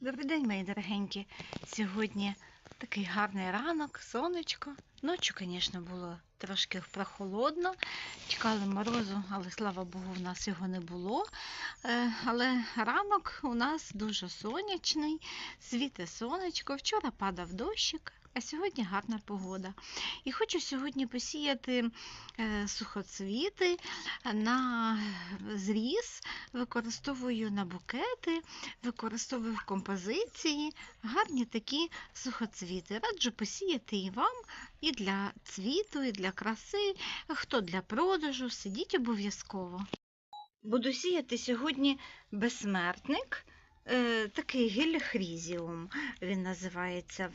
Добрий день, мої дорогенькі. Сьогодні такий гарний ранок, сонечко. Ночі, звісно, було трошки прохолодно. Чекали морозу, але слава Богу, в нас його не було. Е, Але ранок у нас дуже сонячний, світе сонечко. Вчора падав дощик, а сьогодні гарна погода. І хочу сьогодні посіяти е, сухоцвіти на зріз, використовую на букети використовую в композиції гарні такі сухоцвіти. Раджу посіяти і вам, і для цвіту, і для краси, хто для продажу, сидіть обов'язково. Буду сіяти сьогодні безсмертник. Е, Такий геліхрізіум він називається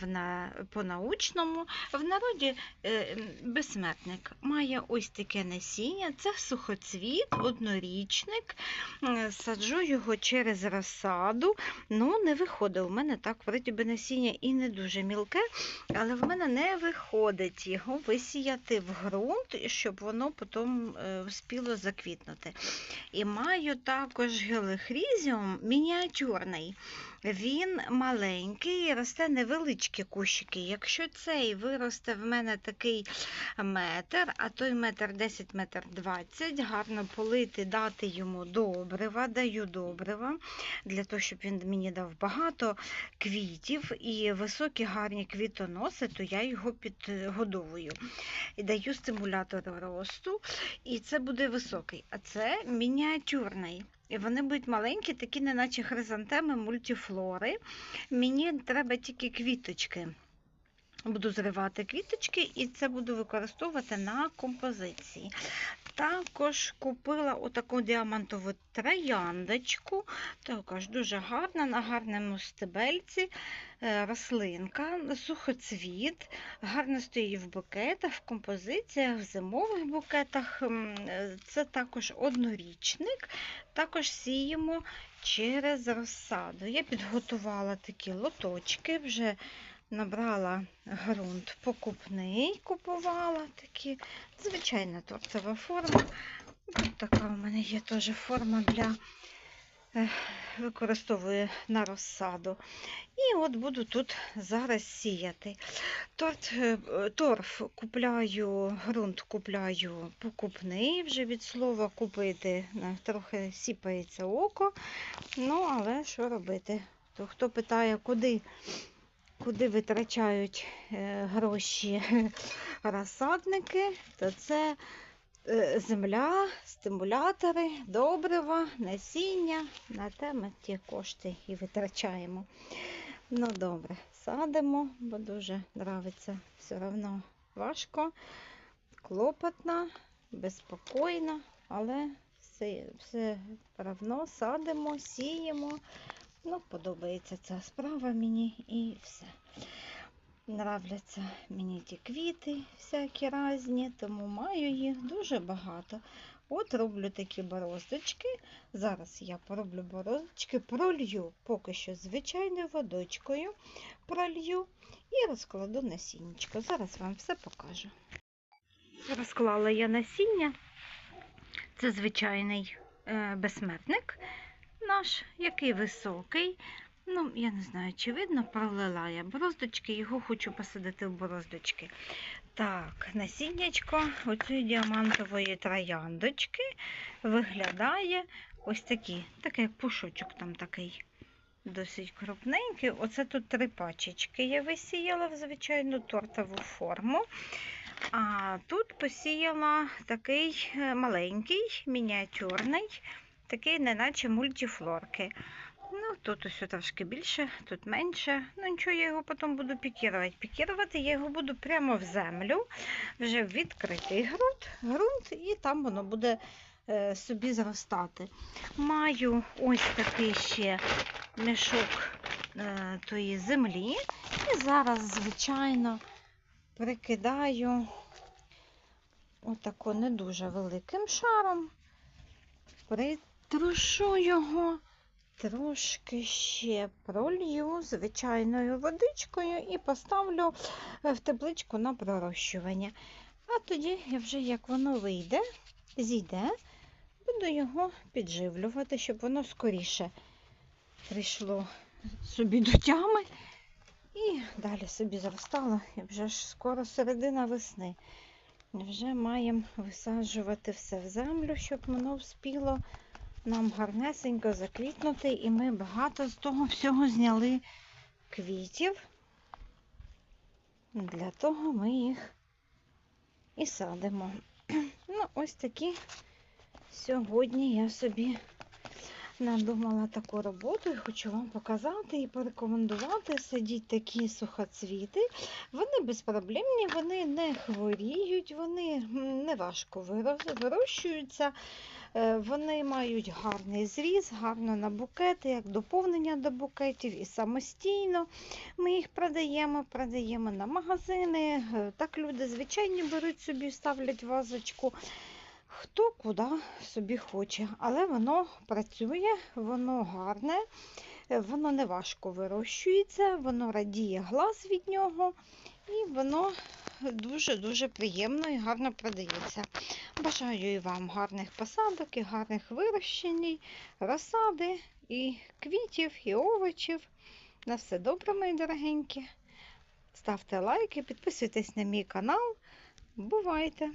по-научному. В народі е, безсмертник має ось таке насіння. Це сухоцвіт, однорічник. Е, Саджу його через розсаду. Ну, не виходить. У мене так, вроді би, насіння і не дуже мілке, але в мене не виходить його висіяти в ґрунт, щоб воно потім вспіло заквітнути. І маю також гелихрізіум мініатюрний. Він маленький, росте невеличкі кущики. Якщо цей виросте в мене такий метр, а той метр 10 метр 20, гарно полити, дати йому добрива, даю добрива, для того, щоб він мені дав багато квітів і високі гарні квітоноси, то я його підгодовую. І даю стимулятор росту, і це буде високий. А це мініатюрний. І вони будуть маленькі, такі, неначе хризантеми, мультифлори. Мені треба тільки квіточки. Буду зривати квіточки і це буду використовувати на композиції. Також купила отаку діамантову трояндочку, також дуже гарна, на гарному стебельці е, рослинка, сухоцвіт, гарно стоїть в букетах, в композиціях, в зимових букетах. Е, Це також однорічник. Також сіємо через розсаду. Я підготувала такі лоточки, вже набрала ґрунт покупний, купувала такі. Звичайна торцева форма. Тут така у мене є теж форма для е, використовую на розсаду. І от буду тут зараз сіяти. Торт, е, торф купляю, ґрунт купляю покупний, вже від слова купити, е, трохи сіпається око. Ну, але що робити? То хто питає, куди, куди витрачають е, гроші розсадники, то це е, земля, стимулятори, добрива, насіння. На те ми ті кошти і витрачаємо. Ну добре, садимо, бо дуже нравиться все одно важко, клопотно, безпокійно, але все, все равно садимо, сіємо. Ну, подобається ця справа мені і все. Нравляться мені ті квіти всякі різні, тому маю їх дуже багато. От роблю такі бороздочки. Зараз я пороблю бороздочки, пролью поки що звичайною водичкою, пролью і розкладу насіннячко. Зараз вам все покажу. Розклала я насіння. Це звичайний е, безсмертник наш, який високий. Ну, я не знаю, чи видно, пролила я бороздочки, його хочу посадити в бороздочки. Так, насіннячко оцієї діамантової трояндочки виглядає ось такий, такий пушочок там такий. Досить крупненький. Оце тут три пачечки я висіяла в звичайну тортову форму. А тут посіяла такий е, маленький, мініатюрний, такий, неначе мультифлорки. Ну, тут ось трошки більше, тут менше. Ну, нічого, я його потім буду пікірувати. Пікірувати я його буду прямо в землю, вже в відкритий ґрунт, ґрунт і там воно буде е, собі зростати. Маю ось такий ще мішок е, тої землі. І зараз, звичайно, прикидаю отако не дуже великим шаром. Притрушу його. Трошки ще пролью звичайною водичкою і поставлю е, в тепличку на пророщування. А тоді, вже як воно вийде, зійде, буду його підживлювати, щоб воно скоріше прийшло собі до тями. І далі собі зростала. І вже ж скоро середина весни. Вже маємо висаджувати все в землю, щоб воно вспіло нам гарнесенько заквітнути. І ми багато з того всього зняли квітів. Для того ми їх і садимо. Ну, ось такі сьогодні я собі надумала таку роботу і хочу вам показати і порекомендувати. Садіть такі сухоцвіти. Вони безпроблемні, вони не хворіють, вони не важко вирощуються. Е, Вони мають гарний зріз, гарно на букети, як доповнення до букетів і самостійно. Ми їх продаємо, продаємо на магазини. Е, Так люди звичайні беруть собі, ставлять вазочку. Хто куди собі хоче, але воно працює, воно гарне, воно не важко вирощується, воно радіє глаз від нього, і воно дуже-дуже приємно і гарно продається. Бажаю і вам гарних посадок, і гарних вирощень, розсади, і квітів, і овочів. На все добре, мої дорогенькі. Ставте лайки, підписуйтесь на мій канал. Бувайте!